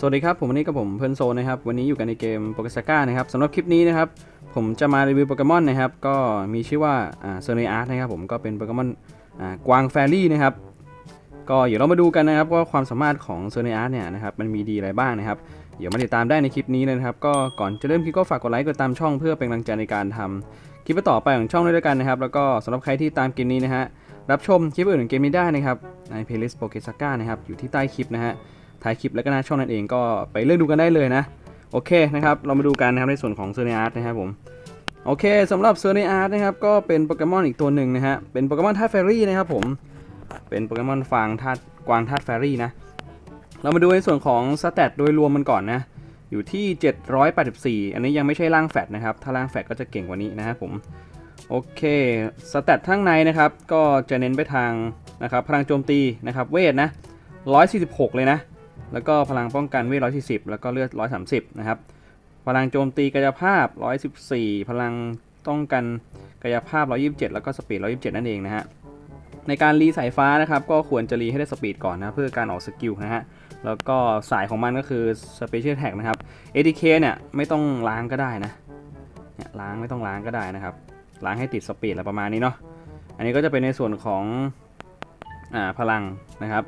สวัสดีครับ ผมวันนี้กับผมเพื่อนโซนะครับ วันนี้อยู่กันในเกมโปเกสก้านะครับสำหรับคลิปนี้นะครับ ผมจะมารีวิวโปเกมอนนะครับ ก็มีชื่อว่าเซอร์เนอาร์ตนะครับผมก็เป็นโปเกมอนกวางแฟรี่นะครับ ก็เดี๋ยวเรามาดูกันนะครับว่าความสามารถของเซอร์เนอาร์ตเนี่ยนะครับมันมีดีอะไรบ้างนะครับ เดี๋ยวมาติดตามได้ในคลิปนี้เลยนะครับ ก็ก่อนจะเริ่มคลิปก็ฝากกดไลค์กดตามช่องเพื่อเป็นกำลังใจในการทำคลิปต่อไปของช่องด้วยกันนะครับ แล้วก็สำหรับใครที่ตามเกมนี้นะฮะรับชมคลิปอื่นของเกมนี้ได้นะครับในเพลย์ลิสต์โปเกสก้านะครับอยู่ที่ใต้คลิปนะฮะ ท้ายคลิปแล้วก็หน้าช่องนั่นเองก็ไปเลือกดูกันได้เลยนะ โอเคนะครับ เรามาดูกันนะครับในส่วนของเซอร์เนอาร์ตนะครับผมโอเคสำหรับเซอร์เนอาร์ตนะครับก็เป็นโปเกมอนอีกตัวหนึ่งนะฮะเป็นโปเกมอนธาตุแฟรี่นะครับผมเป็นโปเกมอนฟางธาตุกวางธาตุแฟรี่นะเรามาดูในส่วนของสเตตโดยรวมมันก่อนนะอยู่ที่ 784 อันนี้ยังไม่ใช่ร่างแฟตนะครับ ถ้าร่างแฟตก็จะเก่งกว่านี้นะครับผม โอเคสเตตข้างในนะครับ ก็จะเน้นไปทางนะครับ พลังโจมตีนะครับ เวทนะ 146 เลยนะ แล้วก็พลังป้องกันเวท140แล้วก็เลือด130นะครับ พลังโจมตีกายภาพ114พลังต้องกันกายภาพ127แล้วก็สปีด127นั่นเองนะฮะ ในการรีสายฟ้านะครับ ก็ควรจะรีให้ได้สปีดก่อนนะเพื่อการออกสกิลนะฮะ แล้วก็สายของมันก็คือ Special Attack นะครับ ATK เนี่ยไม่ต้องล้างก็ได้นะ เนี่ยล้างไม่ต้องล้างก็ได้นะครับ ล้างให้ติดสปีดอะไรประมาณนี้เนาะ อันนี้ก็จะเป็นในส่วนของอ่าพลังนะครับ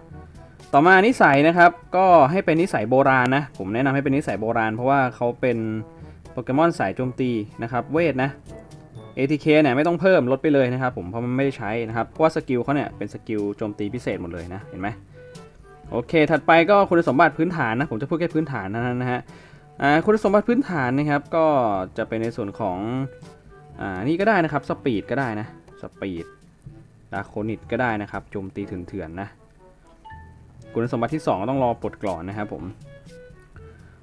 ต่อมานิสัยนะครับก็ให้เป็นนิสัยโบราณนะ ผมแนะนำให้เป็นนิสัยโบราณ เพราะว่าเขาเป็นโปเกมอนสายโจมตีนะครับเวทนะ ATK เนี่ยไม่ต้องเพิ่มลดไปเลยนะครับผมเพราะมันไม่ได้ใช้นะครับเพราะว่าสกิลเขาเนี่ยเป็นสกิลโจมตีพิเศษหมดเลยนะเห็นไหมโอเค ถัดไปก็คุณสมบัติพื้นฐานนะผมจะพูดแค่พื้นฐานเท่านั้นนะฮะคุณสมบัติพื้นฐานนะครับก็จะเป็นในส่วนของอ่านี่ก็ได้นะครับสปีดก็ได้นะสปีดดาโคนิตก็ได้นะครับโจมตีเถื่อนๆนะ คุณสมบัติที่ 2 ต้องรอปลดกล่อนนะครับผม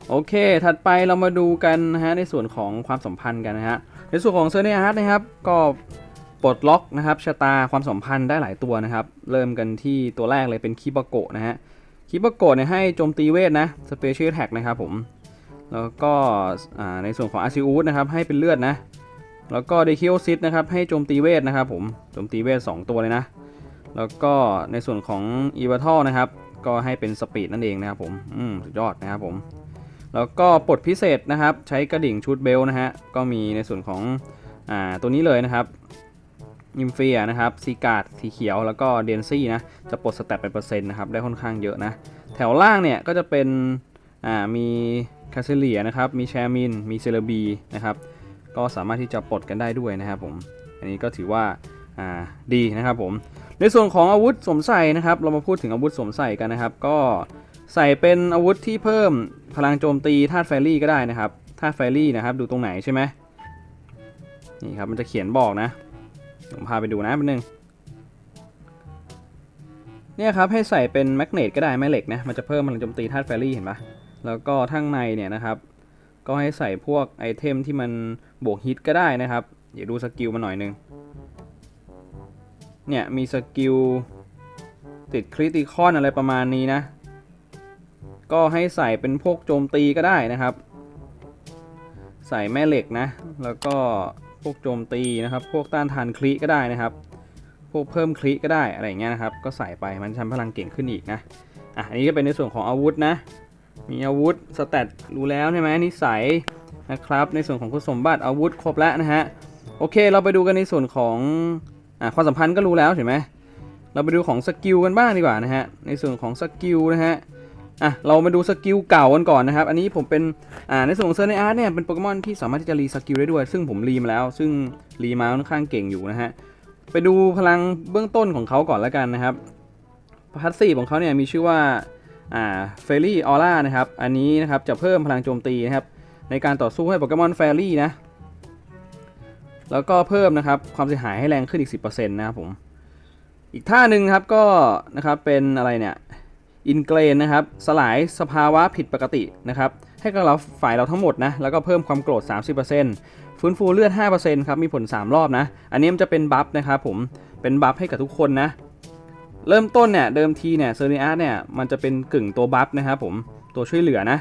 โอเค ถัดไปเรามาดูกันนะฮะในส่วนของความสัมพันธ์กันนะฮะ ในส่วนของเซอร์เนียร์นะครับ ก็ปลดล็อกนะครับชะตาความสัมพันธ์ได้หลายตัวนะครับ เริ่มกันที่ตัวแรกเลยเป็นคิบาโกะนะฮะ คิบาโกะเนี่ยให้โจมตีเวทนะสเปเชียลแท็กนะครับผม แล้วก็ในส่วนของอาซิอูดนะครับให้เป็นเลือดนะ แล้วก็เดคิโอซิตนะครับให้โจมตีเวทนะครับผม โจมตีเวท 2 ตัวเลยนะ แล้วก็ในส่วนของอีวาทอลนะครับ ก็ให้เป็นสปีดนั่นเองนะครับผมอืมสุดยอดนะครับผม แล้วก็ปลดพิเศษนะครับ ใช้กระดิ่งชุดเบลนะฮะ ก็มีในส่วนของอ่าตัวนี้เลยนะครับยิมเฟียนะครับซีการ์ดสีเขียวแล้วก็เดนซี่นะจะปลดสแตทเป็นเปอร์เซ็นต์นะครับได้ค่อนข้างเยอะนะ แถวล่างเนี่ยก็จะเป็นอ่ามีคาเซเลียนะครับมีแชร์มิน มีเซเลบีนะครับก็สามารถที่จะปลดกันได้ด้วยนะครับผม อันนี้ก็ถือว่าอ่าดีนะครับผม ในส่วนของอาวุธสวมใส่นะครับ เรามาพูดถึงอาวุธสวมใส่กันนะครับ ก็ใส่เป็นอาวุธที่เพิ่มพลังโจมตีธาตุไฟรี่ก็ได้นะครับธาตุไฟรี่นะครับ ดูตรงไหนใช่ไหมนี่ครับมันจะเขียนบอกนะผมพาไปดูนะแป๊บนึงเนี่ยครับให้ใส่เป็นแมกเนตก็ได้แม่เหล็กนะมันจะเพิ่มพลังโจมตีธาตุไฟรี่เห็นปะแล้วก็ทั้งในเนี่ยนะครับ ก็ให้ใส่พวกไอเทมที่มันบวกฮิตก็ได้นะครับ เดี๋ยวดูสกิลมาหน่อยนึง เนี่ย มีสกิล ติดคริติคอนอะไรประมาณนี้นะ ก็ให้ใส่เป็นพวกโจมตีก็ได้นะครับ ใส่แม่เหล็กนะ แล้วก็พวกโจมตีนะครับ พวกต้านทานคริก็ได้นะครับ พวกเพิ่มคริก็ได้อะไรอย่างเงี้ยนะครับ ก็ใส่ไปมันทำพลังเก่งขึ้นอีกนะอะอันนี้ก็เป็นในส่วนของอาวุธนะ มีอาวุธสแตทรู้แล้วใช่ไหมนิสัยนะครับ ในส่วนของคุณสมบัติอาวุธครบแล้วนะฮะ โอเค เราไปดูกันในส่วนของ อะความสัมพันธ์ก็รู้แล้วเห็นไหมเราไปดูของสกิลกันบ้างดีกว่านะฮะในส่วนของสกิลนะฮะอะเรามาดูสกิลเก่ากันก่อนนะครับ อันนี้ผมเป็นอ่าในส่วนของเซอร์ในอาร์ตเนี่ยเป็นโปเกมอนที่สามารถที่จะรีสกิลได้ด้วย ซึ่งผมรีมาแล้ว ซึ่งรีมาค่อนข้างเก่งอยู่นะฮะไปดูพลังเบื้องต้นของเขาก่อนแล้วกันนะครับพัสซีของเขาเนี่ยมีชื่อว่าอ่าเฟรี่ออร่านะครับอันนี้นะครับจะเพิ่มพลังโจมตีนะครับในการต่อสู้ให้โปเกมอนเฟรี่นะ แล้วก็เพิ่มนะครับความเสียหายให้แรงขึ้นอีก 10%นะครับผม อีกท่าหนึ่งครับก็นะครับเป็นอะไรเนี่ยอินเกรนนะครับสลายสภาวะผิดปกตินะครับให้กับเราฝ่ายเราทั้งหมดนะแล้วก็เพิ่มความโกรธ 30%ฟื้นฟูเลือด 5%ครับมีผล 3 รอบนะ อันนี้มันจะเป็นบัฟนะครับผมเป็นบัฟให้กับทุกคนนะเริ่มต้นเนี่ยเดิมทีเนี่ยเซอร์เนียเนี่ยมันจะเป็นกึ่งตัวบัฟนะครับผมตัวช่วยเหลือนะ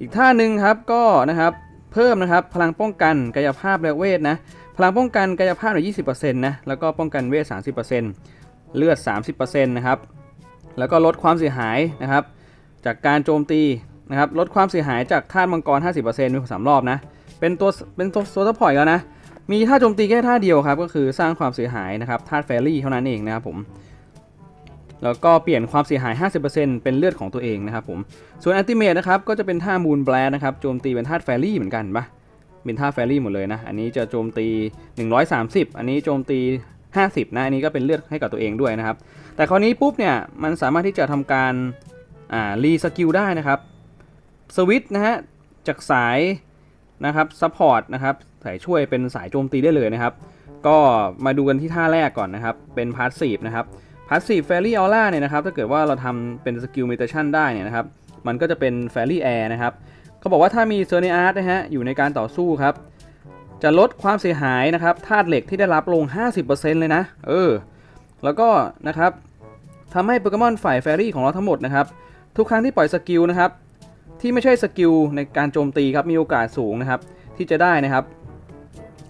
อีกท่าหนึ่งครับก็นะครับ เพิ่มนะครับ พลังป้องกันกายภาพและเวทนะ พลังป้องกันกายภาพอยู่20%นะ แล้วก็ป้องกันเวท 30%เลือด 30%นะครับ แล้วก็ลดความเสียหายนะครับ จากการโจมตีนะครับ ลดความเสียหายจากธาตุมังกร 50%เป็นสามรอบนะ เป็นตัว เป็นตัวตัวซัพพอร์ตแล้วนะ มีท่าโจมตีแค่ท่าเดียวครับ ก็คือสร้างความเสียหายนะครับธาตุแฟรี่เท่านั้นเองนะครับผม แล้วก็เปลี่ยนความเสียหาย 50%เป็นเลือดของตัวเองนะครับผม ส่วนอัลติเมทนะครับก็จะเป็นท่ามูนแบลนะครับโจมตีเป็นธาตุแฟรี่เหมือนกันปะเป็นท่าแฟรี่หมดเลยนะ อันนี้จะโจมตี 130 อันนี้โจมตี 50 นะ อันนี้ก็เป็นเลือดให้กับตัวเองด้วยนะครับ แต่คราวนี้ปุ๊บเนี่ยมันสามารถที่จะทำการอ่ารีสกิลได้นะครับ สวิตช์นะฮะจากสายนะครับซัพพอร์ตนะครับสายช่วยเป็นสายโจมตีได้เลยนะครับ ก็มาดูกันที่ท่าแรกก่อนนะครับ เป็นพาสซีฟนะครับ พาสซีฟแฟรี่ออร่าเนี่ยนะครับถ้าเกิดว่าเราทำเป็นสกิลเมตชันได้เนี่ยนะครับมันก็จะเป็นแฟรี่แอร์นะครับเขาบอกว่าถ้ามีเซอร์เนอาร์ตนะฮะอยู่ในการต่อสู้ครับจะลดความเสียหายนะครับธาตุเหล็กที่ได้รับลง 50%เลยนะเออแล้วก็นะครับทำให้โปเกมอนฝ่ายแฟรี่ของเราทั้งหมดนะครับทุกครั้งที่ปล่อยสกิลนะครับที่ไม่ใช่สกิลในการโจมตีครับมีโอกาสสูงนะครับที่จะได้นะครับ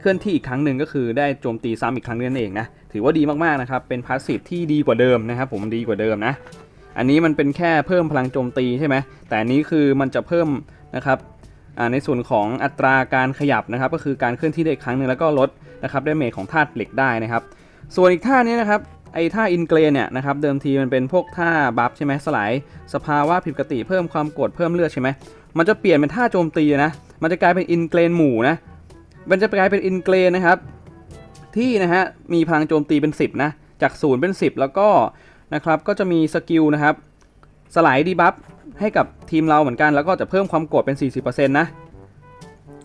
เคลื่อนที่อีกครั้งหนึ่งก็คือได้โจมตีซ้ำอีกครั้งนึงนั่นเองนะ ถือว่าดีมากๆนะครับ เป็นพาสซีฟที่ดีกว่าเดิมนะครับผมดีกว่าเดิมนะ อันนี้มันเป็นแค่เพิ่มพลังโจมตีใช่ไหม แต่อันนี้คือมันจะเพิ่มนะครับในส่วนของอัตราการขยับนะครับ ก็คือการเคลื่อนที่ได้อีกครั้งหนึ่งแล้วก็ลดนะครับได้เมจของธาตุเหล็กได้นะครับ ส่วนอีกท่านี้นะครับไอ้ท่าอินเกรนเนี่ยนะครับเดิมทีมันเป็นพวกท่าบัฟใช่ไหมสลายสภาวะผิดปกติเพิ่มความกดเพิ่มเลือดใช่ไหมมันจะเปลี่ยนเป็นท่าโจมตีนะมันจะกลายเป็นอินเกรนหมู่นะมันจะกลายเป็นอินเกรนนะครับ ที่นะฮะมีพลังโจมตีเป็น 10 นะ จาก 0 เป็น 10 แล้วก็นะครับก็จะมีสกิลนะครับสลายดีบัฟให้กับทีมเราเหมือนกัน แล้วก็จะเพิ่มความโกดเป็น 40%นะ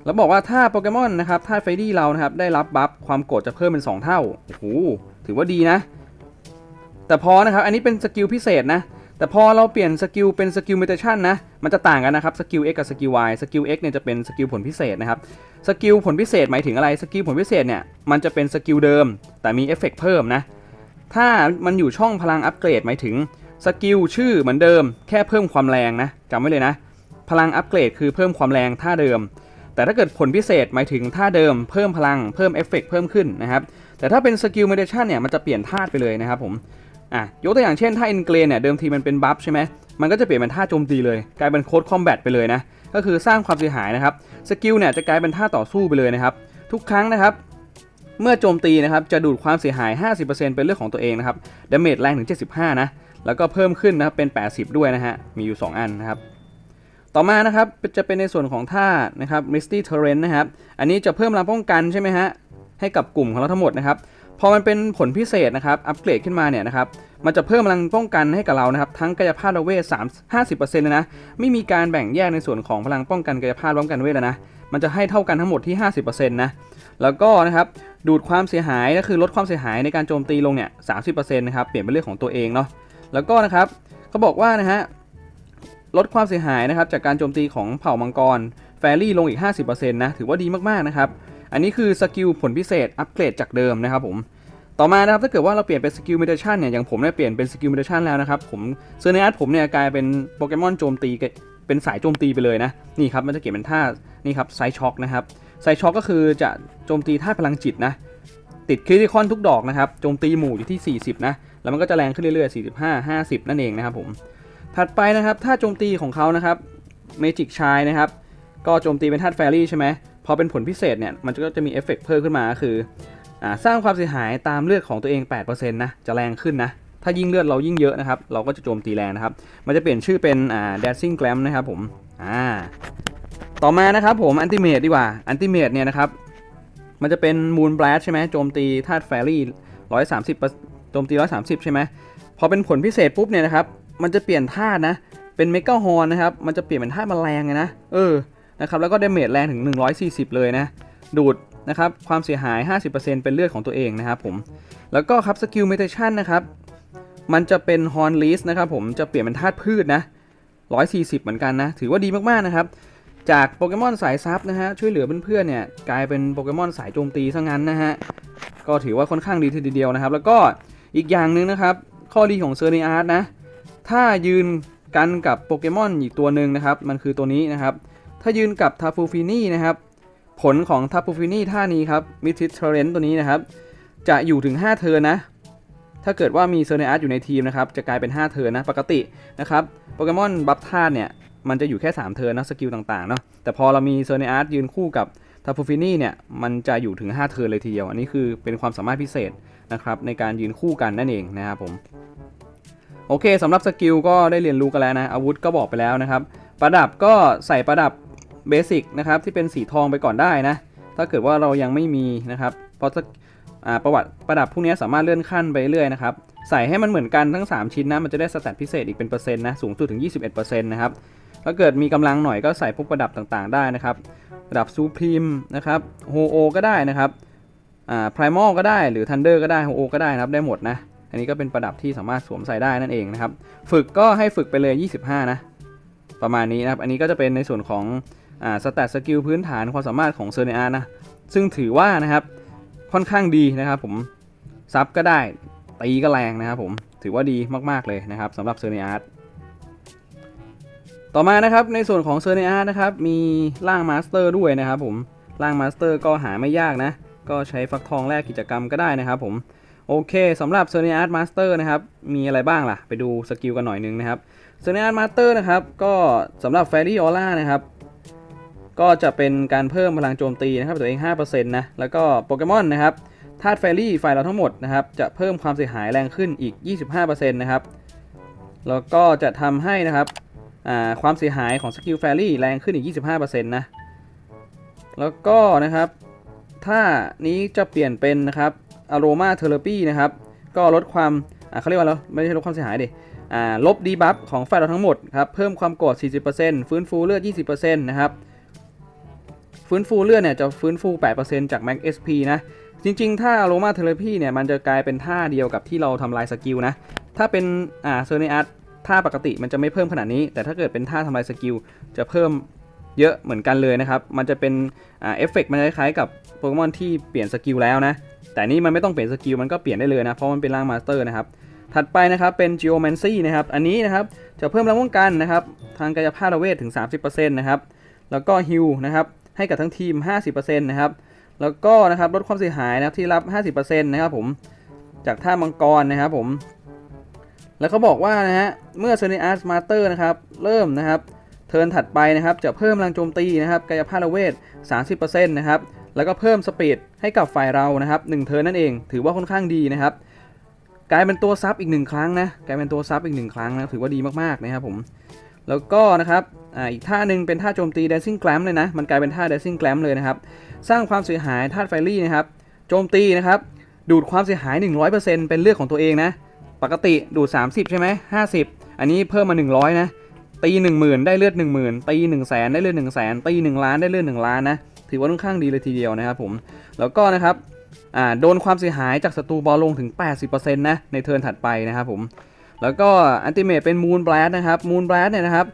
แล้วบอกว่าถ้าโปเกมอนนะครับถ้าไฟดี้เรานะครับได้รับบัฟความโกรธจะเพิ่มเป็น 2 เท่าโอ้โหถือว่าดีนะ แต่พอนะครับอันนี้เป็นสกิลพิเศษนะแต่พอเราเปลี่ยนสกิลเป็นสกิลเมตชันนะ มันจะต่างกันนะครับ สกิล X กับสกิล Y สกิล X เนี่ยจะเป็นสกิลผลพิเศษนะครับ สกิลผลพิเศษหมายถึงอะไรสกิลผลพิเศษเนี่ยมันจะเป็นสกิลเดิม แต่มีเอฟเฟกต์เพิ่มนะ ถ้ามันอยู่ช่องพลังอัปเกรดหมายถึงสกิลชื่อเหมือนเดิม แค่เพิ่มความแรงนะจำไว้เลยนะ พลังอัปเกรดคือเพิ่มความแรงท่าเดิม แต่ถ้าเกิดผลพิเศษหมายถึงท่าเดิมเพิ่มพลังเพิ่มเอฟเฟกต์เพิ่มขึ้นนะครับแต่ถ้าเป็นสกิลเมดิชันเนี่ยมันจะเปลี่ยนธาตุไปเลยนะครับผม อะยกตัวอย่างเช่นท่าอินเกรนเนี่ยเดิมทีมันเป็นบัฟใช่ไหมมันก็จะเปลี่ยนเป็นท่าโจมตีเลยกลายเป็นโค้ดคอมแบทไปเลยนะก็คือสร้างความเสียหายนะครับสกิลเนี่ยจะกลายเป็นท่าต่อสู้ไปเลยนะครับทุกครั้งนะครับเมื่อโจมตีนะครับจะดูดความเสียหาย 50%เป็นเรื่องของตัวเองนะครับดาเมจแรงถึง 75 นะ แล้วก็เพิ่มขึ้นนะครับเป็น 80 ด้วยนะฮะ มีอยู่ 2 อันนะครับ ต่อมานะครับจะเป็นในส่วนของท่านะครับ Misty Torrent นะครับ อันนี้จะเพิ่มแรงป้องกันใช่ไหมฮะ ให้กับกลุ่มของเราทั้งหมดนะครับ พอมันเป็นผลพิเศษนะครับ อัปเกรดขึ้นมาเนี่ยนะครับ มันจะเพิ่มพลังป้องกันให้กับเรานะครับ ทั้งกายภาพและเวท3 50%เลยนะ ไม่มีการแบ่งแยกในส่วนของพลังป้องกันกายภาพร่วมกันเวทแล้วนะ มันจะให้เท่ากันทั้งหมดที่50%นต์นะ แล้วก็นะครับดูดความเสียหายก็คือลดความเสียหายในการโจมตีลงเนี่ย30%นะครับ เปลี่ยนเป็นเรื่องของตัวเองเนาะ แล้วก็นะครับเขาบอกว่านะฮะลดความเสียหายนะครับจากการโจมตีของเผ่ามังกรแฟรี่ลงอีก 50%นะถือว่าดีมากๆนะครับ อันนี้คือสกิลผลพิเศษอัปเกรดจากเดิมนะครับผมต่อมานะครับถ้าเกิดว่าเราเปลี่ยนเป็นสกิลเมดิชันเนี่ยอย่างผมเนี่ยเปลี่ยนเป็นสกิลเมดิชันแล้วนะครับผมเซอร์เนอัสผมเนี่ยกลายเป็นโปเกมอนโจมตีเป็นสายโจมตีไปเลยนะนี่ครับมันจะเก็บเป็นท่านี่ครับไซช็อคนะครับไซช็อคก็คือจะโจมตีท่าพลังจิตนะติดคริติคอนทุกดอกนะครับโจมตีหมู่อยู่ที่ 40 นะ แล้วมันก็จะแรงขึ้นเรื่อยๆ 45 50 นั่นเองนะครับผมถัดไปนะครับท่าโจมตีของเขานะครับเมจิกชายนะครับก็โจมตีเป็นธาตุแฟรี่ใช่ไหม พอเป็นผลพิเศษเนี่ยมันก็จะมีเอฟเฟกต์เพิ่มขึ้นมาคืออสร้างความเสียหายตามเลือดของตัวเอง 8%นะจะแรงขึ้นนะถ้ายิ่งเลือดเรายิ่งเยอะนะครับ เราก็จะโจมตีแรงนะครับ มันจะเปลี่ยนชื่อเป็นอ่า dancing glam นะครับผมอ่าต่อมานะครับผมอันติเม e ดีกว่าอันติเม e เนี่ยนะครับ มันจะเป็น moon blast ใช่ไหมโจมตีธาตุแฟรี่130โจมตี130ใช่ไหมพอเป็นผลพิเศษปุ๊บเนี่ยนะครับ มันจะเปลี่ยนธาตุนะ เป็นเมกาฮอนนะครับ มันจะเปลี่ยนเป็นธาตุแมลงไงนะ เออ นะครับแล้วก็เดเมจแรงถึง 140 เลยนะดูดนะครับความเสียหาย 50%เป็นเลือดของตัวเองนะครับผมแล้วก็ครับสกิลเมทชันนะครับมันจะเป็นฮอนลิสนะครับผมจะเปลี่ยนเป็นธาตุพืชนะ140 เหมือนกันนะถือว่าดีมากๆนะครับจากโปเกมอนสายซับนะฮะช่วยเหลือเพื่อนๆเนี่ยกลายเป็นโปเกมอนสายโจมตีซะงั้นนะฮะก็ถือว่าค่อนข้างดีทีเดียวนะครับ แล้วก็อีกอย่างหนึ่งนะครับ ข้อดีของเซอร์เนอาร์นะ ถ้ายืนกันกับโปเกมอนอีกตัวหนึ่งนะครับ มันคือตัวนี้นะครับ ถ้ายืนกับทาฟูฟินี่นะครับผลของทาฟูฟินี่ท่านี้ครับมิทิเทเรนตัวนี้นะครับ จะอยู่ถึง 5 เทิร์นนะ ถ้าเกิดว่ามีเซอร์เนอาร์ตอยู่ในทีมนะครับ จะกลายเป็น 5 เทิร์นนะ ปกตินะครับโปเกมอนบัฟธาตุเนี่ย มันจะอยู่แค่ 3 เทิร์นนะสกิลต่างๆเนาะแต่พอเรามีเซอร์เนอาร์ตยืนคู่กับทาฟูฟินี่เนี่ย มันจะอยู่ถึง 5 เทิร์นเลยทีเดียว อันนี้คือเป็นความสามารถพิเศษนะครับในการยืนคู่กันนั่นเองนะครับผมโอเคสำหรับสกิลก็ได้เรียนรู้กันแล้วนะอาวุธก็บอกไปแล้วนะครับประดับก็ใส่ประดับ เบสิกนะครับที่เป็นสีทองไปก่อนได้นะ ถ้าเกิดว่าเรายังไม่มีนะครับ เพราะถ้าอ่าประวัติประดับพวกนี้สามารถเลื่อนขั้นไปเรื่อยนะครับ ใส่ให้มันเหมือนกันทั้ง 3 ชิ้นนะ มันจะได้สแตทพิเศษอีกเป็นเปอร์เซ็นต์นะ สูงสุดถึง 21%นะครับ ถ้าเกิดมีกำลังหน่อยก็ใส่พวกประดับต่างๆ ได้นะครับ ประดับซูพรีมนะครับ โฮโอก็ได้นะครับ อ่าพรมอลก็ได้ หรือทันเดอร์ก็ได้ โฮโอก็ได้นะครับ ได้หมดนะ อันนี้ก็เป็นประดับที่สามารถสวมใส่ได้นั่นเองนะครับ ฝึกก็ให้ฝึกไปเลย 25 นะ ประมาณนี้นะครับ อันนี้ก็จะเป็นในส่วนของอ สแตทสกิลพื้นฐานความสามารถของเซอร์เนอาร์นะ ซึ่งถือว่านะครับค่อนข้างดีนะครับผมซับก็ได้ตีก็แรงนะครับผมถือว่าดีมากๆเลยนะครับสำหรับเซอร์เนอาร์ต่อมานะครับในส่วนของเซอร์เนอาร์นะครับมีร่างมาสเตอร์ด้วยนะครับผมร่างมาสเตอร์ก็หาไม่ยากนะ ก็ใช้ฟักทองแลกกิจกรรมก็ได้นะครับผมโอเคสำหรับเซอร์เนอาร์มาสเตอร์นะครับมีอะไรบ้างล่ะ ไปดูสกิลกันหน่อยนึงนะครับเซอร์เนอาร์มาสเตอร์นะครับก็สำหรับแฟรี่ออร่านะครับ ก็จะเป็นการเพิ่มพลังโจมตีนะครับตัวเอง 5%นะ แล้วก็โปเกมอนนะครับธาตุแฟรี่ฝ่ายเราทั้งหมดนะครับจะเพิ่มความเสียหายแรงขึ้นอีก 25%นะครับ แล้วก็จะทำให้นะครับความเสียหายของสกิลแฟรี่แรงขึ้นอีก 25%นะ แล้วก็นะครับถ้านี้จะเปลี่ยนเป็นนะครับอโรมาเทอร์ปีนะครับ ก็ลดความเขาเรียกว่าอะไรไม่ใช่ลดความเสียหายดิลบดีบัฟของฝ่ายเราทั้งหมดครับ เพิ่มความโกรธ40%ฟื้นฟูเลือด 20%นะครับ ฟื้นฟูเลือดเนี่ยจะฟื้นฟู 8%จาก Max SP นะ จริงๆ ถ้า Aroma Therapy เนี่ยมันจะกลายเป็นท่าเดียวกับที่เราทำลายสกิลนะ ถ้าเป็นอ่าเซอร์เนอาร์ท่าปกติมันจะไม่เพิ่มขนาดนี้ แต่ถ้าเกิดเป็นท่าทำลายสกิลจะเพิ่มเยอะเหมือนกันเลยนะครับ มันจะเป็นอ่าเอฟเฟกต์มันคล้ายๆกับโปเกมอนที่เปลี่ยนสกิลแล้วนะ แต่นี่มันไม่ต้องเปลี่ยนสกิลมันก็เปลี่ยนได้เลยนะ เพราะมันเป็นร่างมาสเตอร์นะครับ ถัดไปนะครับเป็น Geomancy นะครับ อันนี้นะครับจะเพิ่มแรงป้องกันนะครับ ทางกายภาพระเวทถึง 30%นะครับ แล้วก็ฮิลนะครับ ให้กับทั้งทีม 50%นะครับ แล้วก็นะครับลดความเสียหายนะครับที่รับ 50%นะครับผมจากท่ามังกรนะครับผม แล้วเขาบอกว่านะฮะเมื่อ s e n i a r t Master นะครับเริ่มนะครับเทิร์นถัดไปนะครับจะเพิ่มแรงโจมตีนะครับกายภาพระเวท 30%นะครับแล้วก็เพิ่มสปีดให้กับฝ่ายเรานะครับ1เทิร์นนั่นเอง ถือว่าค่อนข้างดีนะครับกลายเป็นตัวซับอีกหนึ่งครั้งนะกลายเป็นตัวซับอีกหนึ่งครั้งนะถือว่าดีมากๆนะครับผมแล้วก็นะครับ อ่าอีกท่าหนึ่งเป็นท่าโจมตี Dancing Clamp เลยนะ มันกลายเป็นท่า Dancing Clamp เลยนะครับ สร้างความเสียหายธาไฟรี่นะครับ โจมตีนะครับ ดูดความเสียหาย 100%เป็นเลือดของตัวเองนะ ปกติดูด 30 ใช่ไหม50 อันนี้เพิ่มมา 100 นะ ตี 10,000 ได้เลือด 10,000 ตี 1 0 0 0 0แสนได้เลือด 1 0 0 0 0แสนตี 1 ล้านได้เลือด 1 ล้านนะ ถือว่าค่อนข้างดีเลยทีเดียวนะครับผม แล้วก็นะครับอ่าโดนความเสียหายจากศัตรูบอลลงถึง 80%นะ ในเทิร์นถัดไปนะครับผม แล้วก็อันติเมตเป็นมูนแบล s นะครับ มูนแบล s เนี่ยนะครับ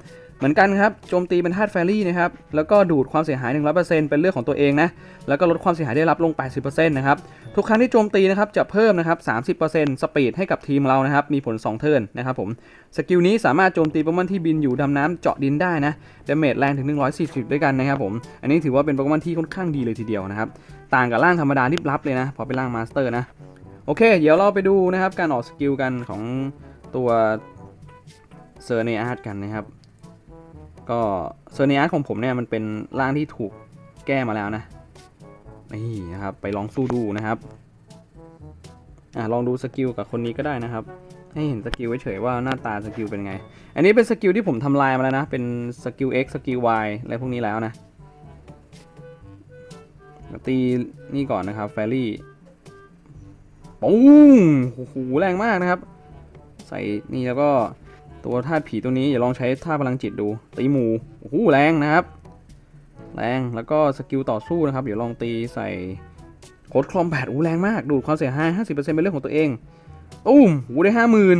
เหมือนกันครับโจมตีเป็นธาตุแฟรี่นะครับแล้วก็ดูดความเสียหาย 100%เป็นเลือดของตัวเองนะแล้วก็ลดความเสียหายได้รับลง 80%นะครับทุกครั้งที่โจมตีนะครับจะเพิ่มนะครับ 30%สปีดให้กับทีมเรานะครับมีผล 2 เทิร์นนะครับผมสกิลนี้สามารถโจมตีโปเกมอนที่บินอยู่ดำน้ำเจาะดินได้นะดาเมจแรงถึง 140 ด้วยกันนะครับผมอันนี้ถือว่าเป็นโปเกมอนที่ค่อนข้างดีเลยทีเดียวนะครับต่างกับร่างธรรมดาที่รับเลยนะพอเป็นร่างมาสเตอร์นะโอเค เดี๋ยวเราไปดูนะครับการออกสกิลกันของตัวเซอร์เนอาร์กันนะครับ ก็เซอร์เนียสของผมเนี่ยมันเป็นร่างที่ถูกแก้มาแล้วนะนี่นะครับไปลองสู้ดูนะครับอะลองดูสกิลกับคนนี้ก็ได้นะครับ ให้เห็นสกิลเฉยๆว่าหน้าตาสกิลเป็นไง อันนี้เป็นสกิลที่ผมทำลายมาแล้วนะ เป็นสกิล X สกิล Y อะไรพวกนี้แล้วนะตีนี่ก่อนนะครับแฟรี่ปุ้งโอ้โหแรงมากนะครับ ใส่นี่แล้วก็ ตัวธาตุผีตัวนี้อย่าลองใช้ท่าพลังจิตดู ตีหมูโอ้โหแรงนะครับ แรงแล้วก็สกิลต่อสู้นะครับ เดี๋ยวลองตีใส่โคดคลอมแปดอู้แรงมาก ดูดความเสียหาย 50%เป็นเรื่องของตัวเองตุ้มหูได้ห้าหมื่น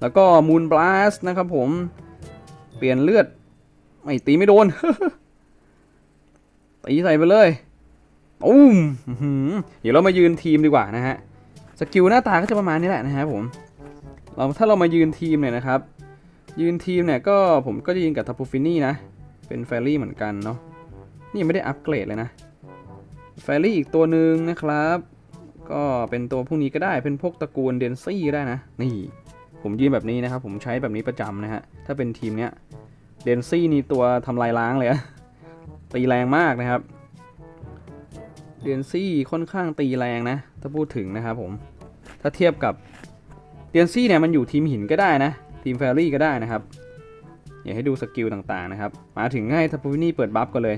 แล้วก็มูนบลัสนะครับผม เปลี่ยนเลือด ไม่ตีไม่โดน ตีใส่ไปเลยตุ้มเดี๋ยวเรามายืนทีมดีกว่านะฮะ สกิลหน้าตาก็จะประมาณนี้แหละนะฮะผม เราถ้าเรามายืนทีมเนี่ยนะครับ ยืนทีมเนี่ยก็ผมก็จะยืนกับทัพปูฟินี่นะ เป็นแฟรี่เหมือนกันเนาะ นี่ไม่ได้อัปเกรดเลยนะ แฟรี่อีกตัวหนึ่งนะครับ ก็เป็นตัวพวกนี้ก็ได้ เป็นพวกตระกูลเดนซี่ได้นะ นี่ ผมยืนแบบนี้นะครับ ผมใช้แบบนี้ประจำนะฮะ ถ้าเป็นทีมเนี้ย เดนซี่นี่ตัวทำลายล้างเลยอะตีแรงมากนะครับ เดนซี่ค่อนข้างตีแรงนะ ถ้าพูดถึงนะครับผม ถ้าเทียบกับเดนซี่เนี่ยมันอยู่ทีมหินก็ได้นะ ทีมแฟรี่ก็ได้นะครับ อยากให้ดูสกิลต่างๆนะครับ มาถึงให้ทัพพูนี่เปิดบัฟกันเลย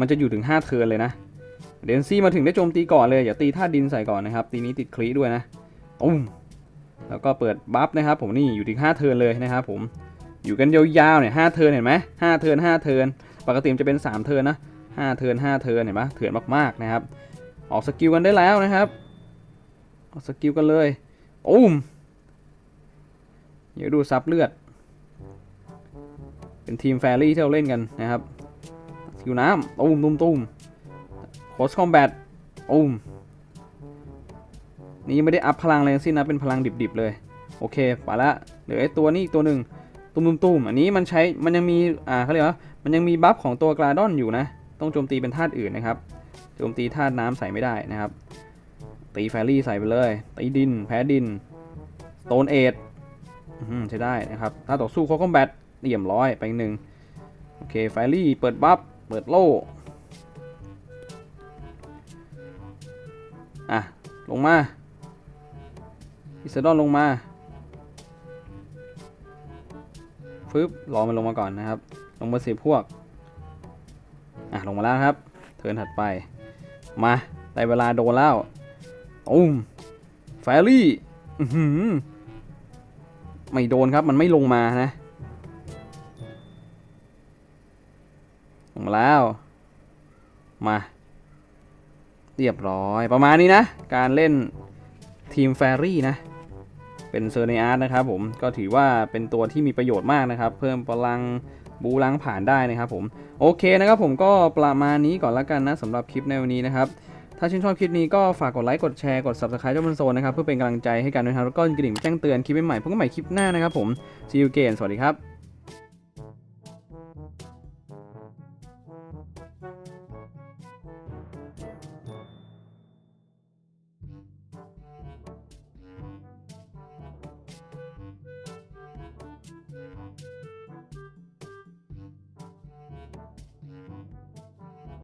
มันจะอยู่ถึง 5 เทิร์นเลยนะ เดนซี่มาถึงได้โจมตีก่อนเลย อย่าตีท่าดินใส่ก่อนนะครับ ตีนี้ติดคลีด้วยนะตุ้มแล้วก็เปิดบัฟนะครับ ผมนี่อยู่ถึง 5 เทิร์นเลยนะครับผม อยู่กันยาวๆเนี่ยห้าเทิร์นเห็นไหมห้าเทิร์นห้าเทิร์น ปกติมันจะเป็น 3 เทิร์นนะห้าเทิร์นห้าเทิร์นเห็นไหมเถื่อนมากๆนะครับ ออกสกิลกันได้แล้วนะครับ ออกสกิลกันเลยอุ้ม เดี๋ยวดูซับเลือด เป็นทีมแฟรี่ที่เราเล่นกันนะครับสกิลน้ำตุ้มตุ้มตุ้มโคสคอมแบทตุ้มนี่ไม่ได้อัพพลังอะไรทั้งสิ้นนะ เป็นพลังดิบๆเลย โอเคไปละเหลือไอ้ตัวนี้อีกตัวหนึ่งตุ้มตุ้มตุ้มอันนี้มันใช้ มันยังมี อ่าเขาเรียกว่ามันยังมีบัฟของตัวกราดอนอยู่นะ ต้องโจมตีเป็นธาตุอื่นนะครับโจมตีธาตุน้ำใส่ไม่ได้นะครับ ตีแฟรี่ใส่ไปเลย ตีดิน แพ้ดินโตนเอด ใช้ได้นะครับ ถ้าต่อสู้โคคอมแบทเรียมร้อยไปอีกหนึ่งโอเคแฟรี่เปิดบัฟ เปิดโล่ อะ ลงมาอิสดอนลงมา ฟึบรอมันลงมาก่อนนะครับ ลงมาสิพวก อะ ลงมาแล้วครับ เทินถัดไป มาได้เวลาโดนแล้วอุ้มแฟรี่ อือหือ ไม่โดนครับมันไม่ลงมานะลงมาแล้ว มา เรียบร้อยประมาณนี้นะ การเล่นทีมแฟรี่นะ เป็นเซอร์เนอาร์ตนะครับผมก็ถือว่าเป็นตัวที่มีประโยชน์มากนะครับ เพิ่มพลังบูล้างผ่านได้นะครับผม โอเคนะครับผมก็ประมาณนี้ก่อนละกันนะสำหรับคลิปในวันนี้นะครับ ถ้าชื่นชอบคลิปนี้ก็ฝากกดไลค์ กดแชร์ กด subscribe เจ้าบนโซนนะครับ เพื่อเป็นกำลังใจให้กันด้วยนะครับ แล้วก็กระดิ่งแจ้งเตือนคลิปใหม่ๆพบกันใหม่คลิปหน้านะครับผม see you again สวัสดีครับ